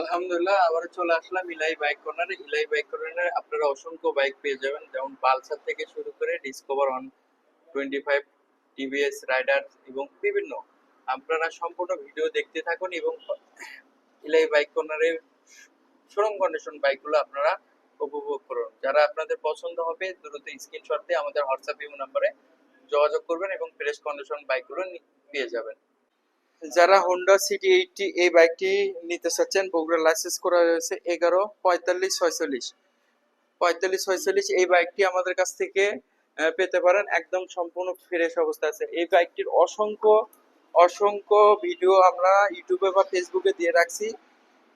আলহামদুলিল্লাহ আবার চলে আসলাম ইলাই বাইক কর্নারে। ইলাই বাইক কর্নারে আপনারা অসংখ্য বাইক পেয়ে যাবেন। যেমন পালসার থেকে শুরু করে Discover one twenty five, TVS, Raider এবং বিভিন্ন। আপনারা সম্পূর্ণ ভিডিও দেখতে থাকুন এবং ইলাই বাইক কর্নারের শোরুম কন্ডিশন বাইকগুলো আপনারা উপভোগ করুন। যারা আপনাদের পছন্দ হবে, দ্রুত স্ক্রিনশট দিয়ে আমাদের হোয়াটসঅ্যাপ নাম্বারে যোগাযোগ করবেন এবং ফ্রেশ কন্ডিশন বাইকগুলো পেয়ে যাবেন। যারা হোন্ডা সিটি এইটটি এই বাইকটি নিতে চাচ্ছেন, বগুড়া লাইসেন্স করা হয়েছে এগারো, পঁয়তাল্লিশ, ছয়চল্লিশ। পঁয়তাল্লিশ, ছয়চল্লিশ এই বাইকটি আমাদের কাছ থেকে পেতে পারেন। একদম সম্পূর্ণ ফ্রেশ অবস্থা আছে। এই বাইকটির অসংখ্য অসংখ্য ভিডিও আমরা ইউটিউবে বা ফেসবুকে দিয়ে রাখছি।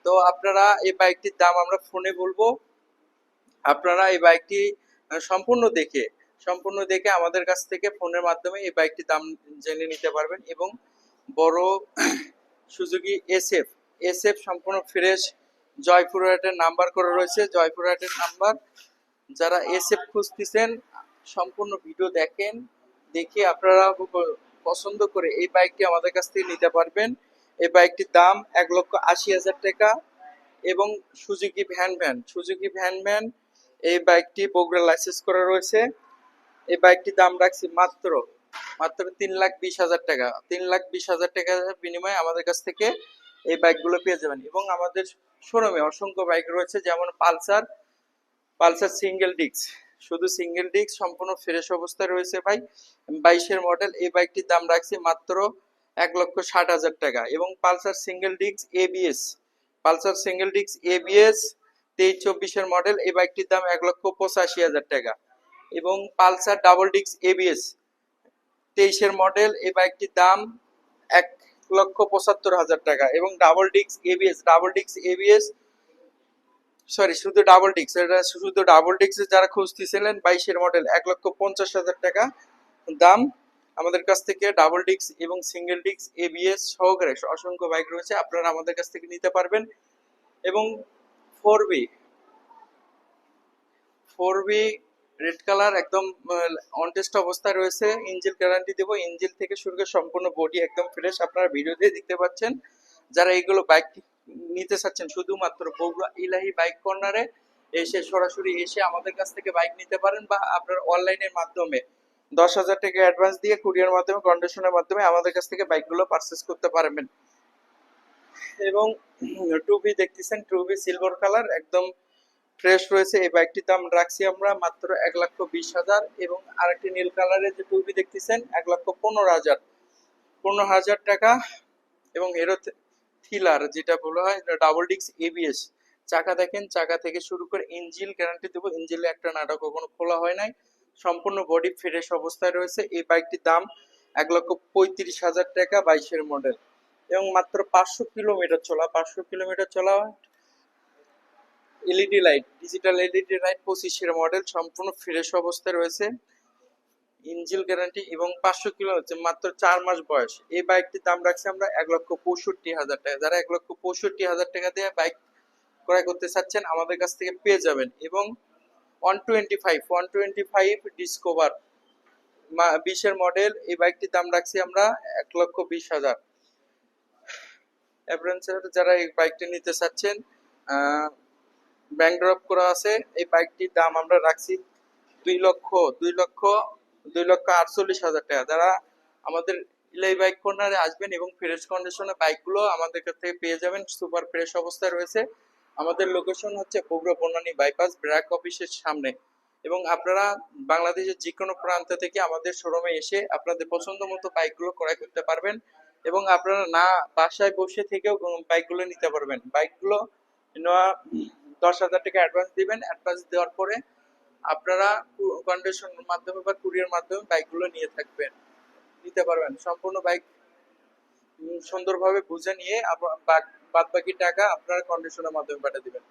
তো আপনারা এই বাইকটির দাম আমরা ফোনে বলব। আপনারা এই বাইকটি সম্পূর্ণ দেখে সম্পূর্ণ দেখে আমাদের কাছ থেকে ফোনের মাধ্যমে এই বাইকটির দাম জেনে নিতে পারবেন এবং বড় সুজুকি এসএফ। এসএফ সম্পূর্ণ ফ্রেশ। জয়পুরহাটের নাম্বার করা রয়েছে। জয়পুর জয়পুরহাটের নাম্বার। যারা এসএফ খুঁজতেছেন, সম্পূর্ণ ভিডিও দেখেন, দেখে আপনারা পছন্দ করে এই বাইকটি আমাদের কাছ থেকে নিতে পারবেন। এই বাইকটির দাম এক লক্ষ আশি হাজার টাকা এবং Suzuki Van Van. Suzuki Van Van এই বাইকটি বগুড়া লাইসেন্স করা রয়েছে। এই বাইকটির দাম রাখছি মাত্র মাত্র তিন লাখ বিশ হাজার টাকা। তিন লাখ বিশ হাজার টাকার বিনিময়ে আমাদের কাছ থেকে এই বাইকগুলো পেয়ে যাবেন। এবং আমাদের শোরুমে অসংখ্য বাইক রয়েছে, যেমন পালসার পালসার সিঙ্গেল ডিস্ক শুধু সিঙ্গেল ডিস্ক সম্পূর্ণ ফ্রেশ অবস্থায় রয়েছে ভাই। বাইশের মডেল এই বাইকটির দাম রাখছি মাত্র এক লক্ষ ষাট হাজার টাকা। এবং Pulsar single disc ABS Pulsar single disc ABS তেইশ চব্বিশের মডেল এই বাইকটির দাম এক লক্ষ পঁচাশি হাজার টাকা। এবং পালসার ডাবল ডিস্ক এবিএস তেইশের মডেল এই বাইকটির দাম এক লক্ষ পঁচাত্তর হাজার টাকা এবং double disc ABS double disc ABS sorry, শুধু ডাবল ডিস্ক, এটা শুধু ডাবল ডিস্ক যারা খুঁজতেছিলেন, বাইশের মডেল এক লক্ষ পঞ্চাশ হাজার টাকা দাম। আমাদের কাছ থেকে ডাবল ডিস্ক এবং সিঙ্গেল ডিস্ক এবিএস সহকারে অসংখ্য বাইক রয়েছে, আপনারা আমাদের কাছ থেকে নিতে পারবেন। এবং four B four B red colour একদম অনটেস্ট অবস্থায় রয়েছে। ইঞ্জিল গ্যারান্টি দেবো। ইঞ্জিল থেকে শুরু করে সম্পূর্ণ বডি একদম ফ্রেশ আপনারা ভিডিওতে দেখতে পাচ্ছেন। যারা এইগুলো বাইক নিতে চাচ্ছেন, শুধুমাত্র বগুড়া ইলাহি বাইক কর্নারে এসে সরাসরি এসে আমাদের কাছ থেকে বাইক নিতে পারেন বা আপনার অনলাইনের মাধ্যমে। দশ হাজার টাকা অ্যাডভান্স দিয়ে কুরিয়ার মাধ্যমে কন্ডিশনের মাধ্যমে আমাদের কাছ থেকে বাইকগুলো পারচেস করতে পারবেন। এবং টু বি দেখতেছেন। টু বি সিলভার কালার একদম ফ্রেশ রয়েছে। এই বাইকটির দাম রাখছি আমরা মাত্র এক লক্ষ বিশ হাজার এবং আরেকটি নীল কালারের যে টুবি দেখতেছেন, এক লক্ষ পনেরো হাজার। পনেরো হাজার টাকা এবং হিরো থিলার যেটা বলা হয় ডাবল ডিস্ক এবিএস চাকা দেখেন, চাকা থেকে শুরু করে ইঞ্জিল গ্যারান্টি দেবো। ইঞ্জিলে একটা নাটক কখনো খোলা হয় নাই। সম্পূর্ণ বডি ফ্রেশ অবস্থায় রয়েছে। এই বাইকটির দাম এক লক্ষ পঁয়ত্রিশ হাজার টাকা, বাইশের মডেল এবং মাত্র পাঁচশো কিলোমিটার চলা, পাঁচশো কিলোমিটার চলা LED light digital LED light পঁচিশের মডেল সম্পূর্ণ ফ্রেশ অবস্থায় রয়েছে। ইঞ্জিল গ্যারান্টি এবং পাঁচশো কিলো হচ্ছে মাত্র চার মাস বয়স। এই বাইকটির দাম রাখছি আমরা এক লক্ষ পঁয়ষট্টি হাজার টাকা। যারা এক লক্ষ পঁয়ষট্টি হাজার টাকা দিয়ে বাইক ক্রয় করতে চাচ্ছেন, আমাদের কাছ থেকে পেয়ে যাবেন। এবং one twenty five one twenty five Discover বিশের মডেল এই বাইকটির দাম রাখছি আমরা এক লক্ষ বিশ হাজার। অ্যাভারেন্সের যারা এই বাইকটি নিতে চাচ্ছেন ব্যাংক ড্রপ করা আছে। এই বাইকটির দাম আমরা রাখছি দুই লক্ষ দুই লক্ষ দুই লক্ষ আটচল্লিশ হাজার টাকা। যারা আমাদের ইলাই বাইক কর্নারে আসবেন এবং ফ্রেশ কন্ডিশনে বাইকগুলো আমাদের কাছ থেকে পেয়ে যাবেন সুপার ফ্রেশ অবস্থায় রয়েছে। আমাদের লোকেশন হচ্ছে বগুড়া বনানী বাইপাস ব্র্যাক অফিসের সামনে। এবং আপনারা বাংলাদেশের যে কোনো প্রান্ত থেকে আমাদের শোরুমে এসে আপনাদের পছন্দ মতো বাইকগুলো ক্রয় করতে পারবেন এবং আপনারা না বাসায় বসে থেকেও বাইকগুলো নিতে পারবেন। বাইকগুলো নেওয়া দশ হাজার টাকা অ্যাডভান্স দিবেন অ্যাডভান্স দেওয়ার পরে আপনারা কন্ডিশন মাধ্যমে বা কুরিয়ার মাধ্যমে বাইকগুলো নিয়ে থাকবেন। নিতে পারবেন। সম্পূর্ণ বাইক সুন্দরভাবে বুঝে নিয়ে বাদ বাকি টাকা আপনারা কন্ডিশনের মাধ্যমে পাঠিয়ে দিবেন।